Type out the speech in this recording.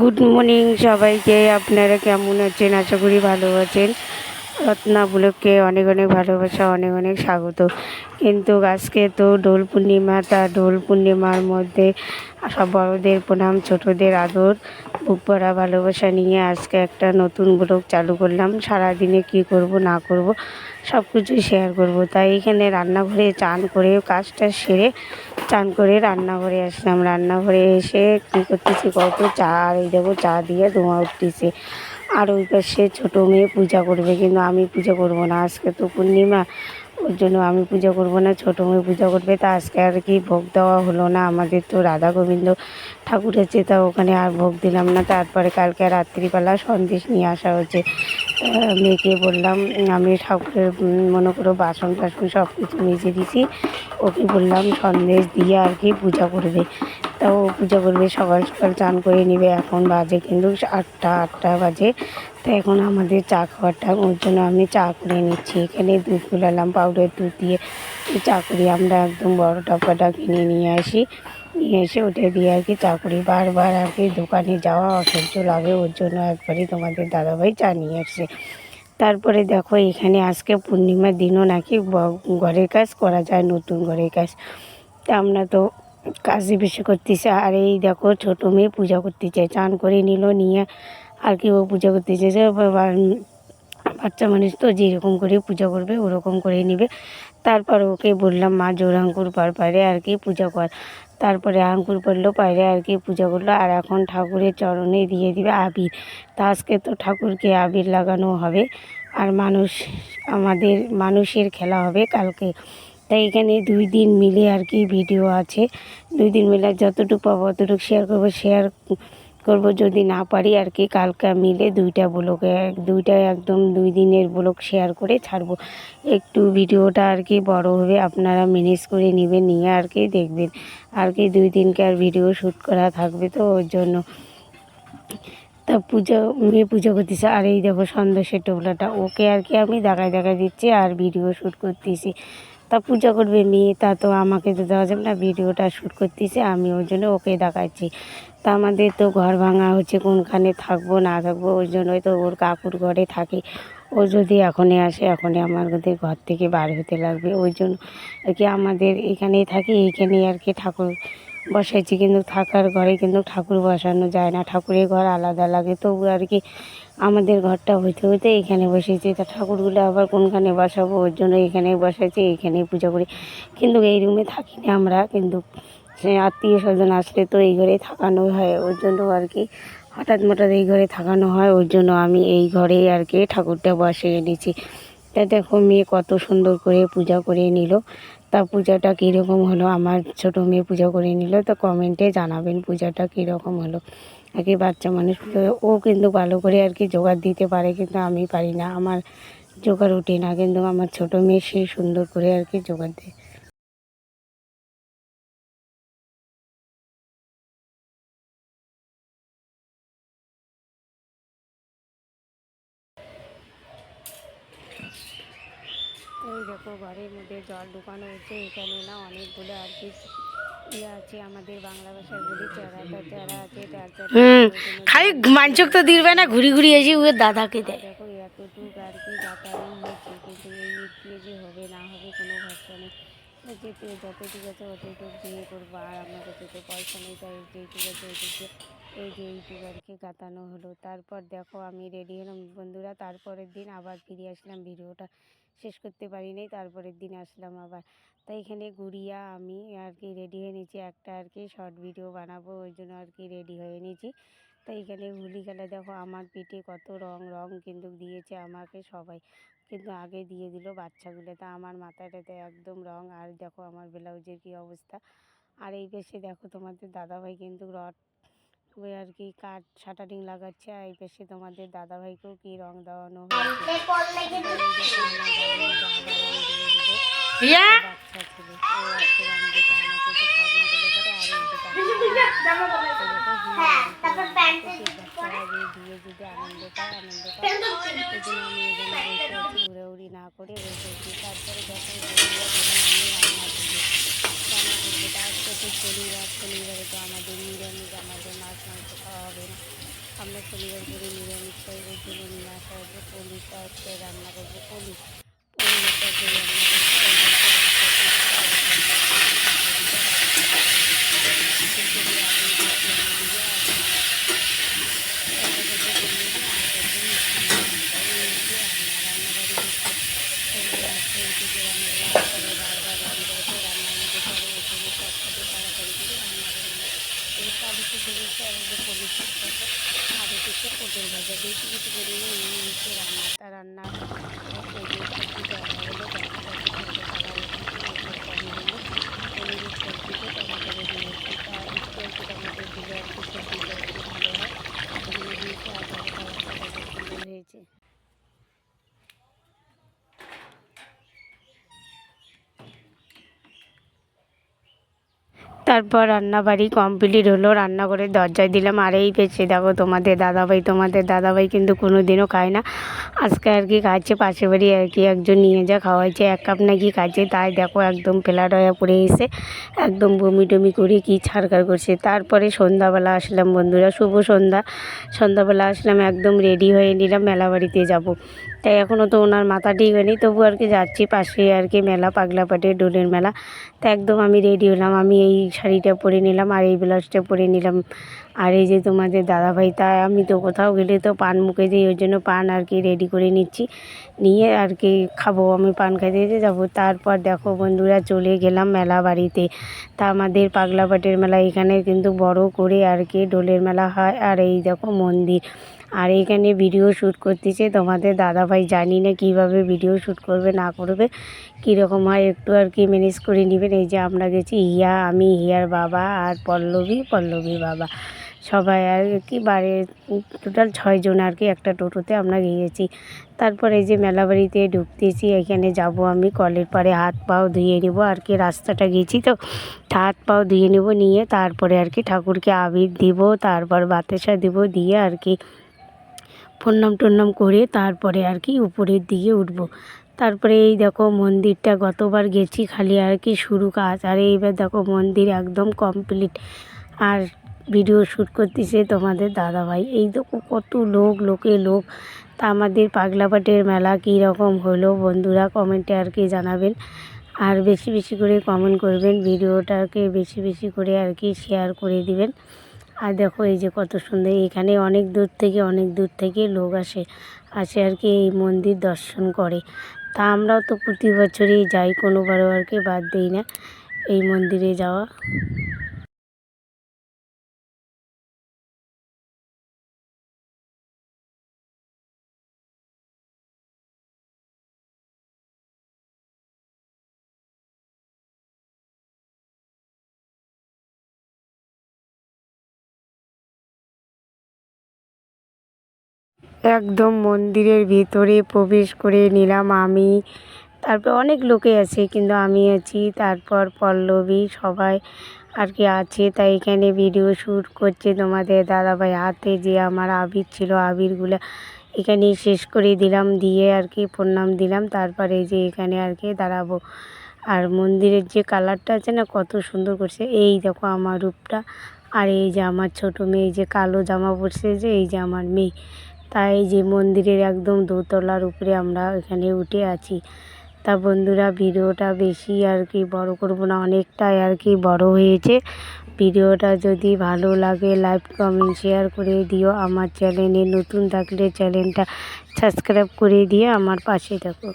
Good morning সবাইকে। আপনারা কেমন আছেন? আশা করি ভালো আছেন। রত্না ব্লককে অনেক অনেক ভালোবাসা, অনেক অনেক স্বাগত। কিন্তু আজকে তো দোল পূর্ণিমা, তা দোল পূর্ণিমার মধ্যে সব বড়োদের প্রণাম, ছোটোদের আদর, বুক ভরা ভালোবাসা নিয়ে আজকে একটা নতুন ব্লগ চালু করলাম। সারাদিনে কি করব, না করব সব কিছু শেয়ার করব। তাই এখানে রান্নাঘরে চান করে, কাজটা সেরে চান করে রান্নাঘরে আসলাম। রান্নাঘরে এসে কী করতেছি কত চা, এই দেখো, চা দিয়ে ধোঁয়া উঠতেছে। আর ওই পাশে ছোটো মেয়ে পূজা করবে, কিন্তু আমি পূজা করব না। আজকে তো পূর্ণিমা, ওর জন্য আমি পূজা করব না, ছোটো মেয়ে পূজা করবে। তা আজকে আর কি ভোগ দেওয়া হলো না, আমাদের তো রাধা গোবিন্দ ঠাকুর আছে তা ওখানে আর ভোগ দিলাম না। তারপরে কালকে রাত্রিবেলা সন্দেশ নিয়ে আসা হচ্ছে মেয়েকে বললাম, আমি ঠাকুরের মনে করো বাসন টাসন সব কিছু মেজে দিছি। ওকে বললাম, সন্দেশ দিয়ে আর কি পূজা করবে তা ও পূজা করবে, সকাল সকাল চান করে নেবে। এখন বাজে কিন্তু আটটা আটটা বাজে। তো এখন আমাদের চা খাওয়ার টাইম ওর জন্য আমি চা করে নিচ্ছি। এখানে দুধ গুলালাম পাউডার দুধ দিয়ে। চা করি, আমরা একদম বড় টপাটা কিনে নিয়ে আসি। নিয়ে এসে ওটা দিয়ে আর কি চা করি বারবার আর কি দোকানে যাওয়া অসহ্য লাগে, ওর জন্য একবারই তোমাদের দাদাভাই চা নিয়ে আসছে তারপরে দেখো এখানে আজকে পূর্ণিমার দিনও নাকি ঘরের কাজ করা যায়, নতুন ঘরের কাজ। তা আমরা তো কাজই বেশি করতেছে, আর এই দেখো ছোটো মেয়ে পূজা করতেছে চান করে নিল, নিয়ে আর কি ও পূজা করতেছে বাচ্চা মানুষ তো যেরকম করে পূজা করবে, ওরকম করে নেবে। তারপর ওকে বললাম, মা জোর আঙ্কুর পারে আর কি পূজা কর। তারপরে আঙ্কুর পড়ল, পায়রে আর কি পূজা করল, আর এখন ঠাকুরের চরণে দিয়ে দিবে আবির। তা আজকে তো ঠাকুরকে আবির লাগানো হবে, আর মানুষ, আমাদের মানুষের খেলা হবে কালকে। তাই এখানে দুই দিন মিলে আর কি ভিডিও আছে। দুই দিন মিলে যতটুকু পাবো, অতটুকু শেয়ার করব শেয়ার করব যদি না পারি আর কি, কালকে মিলে দুইটা ব্লগে দুইটা একদম দুই দিনের ব্লগ শেয়ার করে ছাড়বো। একটু ভিডিওটা আর কি বড় হবে, আপনারা ম্যানেজ করে নেবেন, নিয়ে আর কি দেখবেন। আর কি দুই দিনকার ভিডিও শ্যুট করা থাকবে তো ওর জন্য। তা পূজা, মেয়ে পুজো করতেছে, আর এই দেখো সন্দেশের টোপলাটা ওকে আর কি আমি দেখায় দেখায় দিচ্ছি আর ভিডিও শ্যুট করতেছি। তা পূজা করবে মেয়ে, তা তো আমাকে তো দেওয়া যাবে না, ভিডিওটা শ্যুট করতেছে, আমি ওই জন্য ওকে দেখাচ্ছি। তা আমাদের তো ঘর ভাঙা হচ্ছে, কোনখানে থাকব, না থাকব ওই জন্যই তো ওর কাকুর ঘরে থাকে। ও যদি এখনই আসে, এখনই আমাদের ঘর থেকে বার হতে লাগবে, ওই জন্য আর কি আমাদের এখানেই থাকি এইখানেই আর কি ঠাকুর বসাইছি, কিন্তু থাকার ঘরে কিন্তু ঠাকুর বসানো যায় না, ঠাকুরের ঘর আলাদা লাগে, তবু আর কি আমাদের ঘরটা হইতে হইতে এখানে বসেছি। তা ঠাকুরগুলো আবার কোনখানে বসাবো? ওর জন্য এখানেই বসাইছি এইখানেই পুজো করি। কিন্তু এই রুমে থাকি না আমরা, কিন্তু সে আত্মীয় স্বজন আসলে তো এই ঘরে থাকানো হয়, ওর জন্য আর কি। হঠাৎ মঠাৎ এই ঘরে থাকানো হয়, ওর জন্য আমি এই ঘরেই আর কি ঠাকুরটা বসিয়ে এনেছি। তা দেখো, মেয়ে কত সুন্দর করে পূজা করে নিল। তা পূজাটা কীরকম হলো? আমার ছোটো মেয়ে পূজা করে নিল। তো কমেন্টে জানাবেন পূজাটা কীরকম হলো। আর কি বাচ্চা মানুষ ও কিন্তু ভালো করে আর কি জোগাড় দিতে পারে, কিন্তু আমি পারি না। আমার জোগাড় উঠে না, কিন্তু আমার ছোটো মেয়ে সে সুন্দর করে আর কি জোগাড় দেয়। দেখো ঘরের মধ্যে জল ঢুকানো হয়েছে এখানে না অনেকগুলো আর কি ইয়ে আছে আমাদের বাংলা ভাষায় বলি চেরা চেরা আছে খালি মাঞ্চক তো দিবে না ঘুরি ঘুরি এসে ওর দাদাকে দেয়। দেখো এতটুক আর কি গাতানো হয়েছে কিন্তু এই ইট দিয়ে যে হবে না হবে কোনো ভরসা নেই। যেতে যতটুকু আছে অতটুকু দিয়ে করব আর আমার কাছে তো পয়সা নেই তাই যেটুকু আছে ওইটুকু এই যে এইটুকু আর কি গাতানো হলো। তারপর দেখো আমি রেডি হলাম বন্ধুরা তারপরের দিন আবার ফিরে আসলাম ভিডিওটা শেষ করতে পারিনি তারপরের দিন আসলাম আবার। তাই এখানে গুড়িয়া আমি আর কি রেডি হয়ে নিয়েছি, একটা আর কি শর্ট ভিডিও বানাবো, ওই জন্য আর কি রেডি হয়ে নিয়েছি। তো এখানে হোলি খেলা, দেখো আমার পিঠে কত রং রং কিন্তু দিয়েছে আমাকে সবাই। কিন্তু আগে দিয়ে দিল বাচ্চাগুলো, তা আমার মাথাটাতে একদম রং। আর দেখো আমার ব্লাউজের কী অবস্থা। আর এই পাশে দেখো তোমাদের দাদাভাই কিন্তু রড ওই আর কি কাঠ শাটারিং লাগাচ্ছে আর এই পাশে তোমাদের দাদাভাইকেও কি রং দেওয়ানো হয়েছে এখানে এই দেখো আমার দাদাভাই যা আবার রং দিয়ে দিল। রিয়া বাচ্চা ছিল ও আজকে রং দিতে আমাকে তো খাবনা করলে পরে আর এই যে বাচ্চারা যে দিয়ে যদি আনন্দ পায় আনন্দ পায় জন্য আমি এই জন্য বসে আছি উড়াউড়ি না করে তারপরে দেখো বন্ধুরা বলে আমি রান্না করব রান্না করব তা শনিবার, শনিবারে তো আমাদের নিরামিষ, আমাদের মাছ, মাংস খাওয়া হবে না। আমরা শনিবার করে নিরামিষ খাই, ওই জন্য নিয়ে আসা হয়েছে পনিরটা আজকে রান্না করব পনির আর যে রান্না পটল ভাজা দিয়ে কিছু করি না এই হচ্ছে রান্নাটা রান্না এই যে সবজিটা রান্না হলো পনিরের সবজিটা টমেটো দিয়েছি তা একটু একটু টমেটো দিলে আর কি সবজিটা একটু ভালো হয় এগুলো দিয়েছি আদা বাটা বাটা সুন্দর হয়েছে তারপর রান্নাবাড়ি কমপ্লিট হলো রান্না করে দরজায় দিলাম, আর, এই পেয়েছে দেখো তোমাদের দাদাভাই তোমাদের দাদাভাই কিন্তু কোনো দিনও খায় না। আজকে আর কি খাচ্ছে পাশে বাড়ি আর কি একজন নিয়ে যা, খাওয়াইছে, এক কাপ নাকি খাচ্ছে, তাই দেখো একদম ফ্ল্যাট হয়ে পড়ে এসে একদম বমি টমি করে কি ছাড়কার করছে। তারপরে সন্ধ্যাবেলা আসলাম বন্ধুরা, শুভ সন্ধ্যা। সন্ধ্যাবেলা আসলাম, একদম রেডি হয়ে নিলাম, মেলা বাড়িতে যাব। তাই এখনও তো ওনার মাথা ঠিক হয়নি। তবু আর কি যাচ্ছি পাশে আর কি মেলা, পাগলা পাগলাপাটে ডোলের মেলা। তা একদম আমি রেডি হলাম। আমি এই শাড়িটা পরে নিলাম আর এই ব্লাউজটা পরে নিলাম। আর এই যে তোমাদের দাদাভাই, তা আমি তো কোথাও গেলে তো পান মুখে দিই, ওই জন্য পান আর কি রেডি করে নিচ্ছি। নিয়ে আর কি খাব, আমি পান খাইতে যাব। তারপর দেখো বন্ধুরা, চলে গেলাম মেলা বাড়িতে। তা আমাদের পাগলাপাটের মেলা এখানে কিন্তু বড় করে আর কি ডোলের মেলা হয়। আর এই দেখো মন্দির। আর এখানে ভিডিও শ্যুট করতেছে। তোমাদের দাদাভাই জানি না কীভাবে ভিডিও শ্যুট করবে, না করবে, কীরকম হয়, একটু আর কি ম্যানেজ করে নেবেন। এই যে আমরা গেছি, হিয়া, আমি, হিয়ার বাবা আর পল্লবী পল্লবী বাবা। সবাই আর কি বাড়ি টোটাল ছয়জন আর কি একটা টোটোতে আমরা গিয়েছি। তারপর এই যে মেলা বাড়িতে ঢুকতেছি, এখানে যাব আমি, কলের পাড়ে হাত পাও ধুয়ে নেব। আর কি রাস্তাটা গেছি তো, হাত পাও ধুয়ে নেব নিয়ে, তারপরে আর কি ঠাকুরকে আবির দিব, তারপর বাতাসা দিব দিয়ে আর কি প্রণাম টন্নাম করে তারপরে আর কি উপরের দিকে উঠবো। তারপরে এই দেখো মন্দিরটা গতবার গেছি খালি আর কি শুরু কাজ। আর এইবার দেখো মন্দির একদম কমপ্লিট আর ভিডিও শ্যুট করতেছে তোমাদের দাদাভাই। এই দেখো কত লোক, লোকে লোক। তা আমাদের পাগলাপাটের মেলা কী রকম হলো বন্ধুরা কমেন্টে আর কি জানাবেন। আর বেশি বেশি করে কমেন্ট করবেন ভিডিওটাকে বেশি বেশি করে আর কি শেয়ার করে দিবেন। আর দেখো এই যে কত সুন্দর, এখানে অনেক দূর থেকে, অনেক দূর থেকে লোক আসে আসে আর কি এই মন্দির দর্শন করে। তা আমরাও তো প্রতি বছরই যাই, কোনোবারও আর কি বাদ দিই না এই মন্দিরে যাওয়া। একদম মন্দিরের ভিতরে প্রবেশ করে নিলাম আমি। তারপর অনেক লোকে আছে কিন্তু আমি আছি। তারপর পল্লবী সবাই আর কি আছে। তাই এখানে ভিডিও শ্যুট করছে তোমাদের দাদাভাই হাতে যে আমার আবির ছিল, আবিরগুলো এখানে শেষ করে দিলাম, দিয়ে আর কি প্রণাম দিলাম। তারপরে যে এখানে আর কি দাঁড়াবো। আর মন্দিরের যে কালারটা আছে না কত সুন্দর করছে। এই দেখো আমার রূপটা। আর এই যে আমার ছোটো মেয়ে যে কালো জামা পরছে যে, এই যে আমার মেয়ে। তাই যে মন্দিরের একদম দোতলার উপরে আমরা এখানে উঠে আছি। তা বন্ধুরা, ভিডিওটা বেশি আর কি বড় করব না, অনেকটাই আর কি বড় হয়েছে। ভিডিওটা যদি ভালো লাগে, লাইক, কমেন্ট, শেয়ার করে দিও। আমার চ্যানেলে নতুন থাকলে চ্যানেলটা সাবস্ক্রাইব করে দিয়ে আমার পাশে থাকো।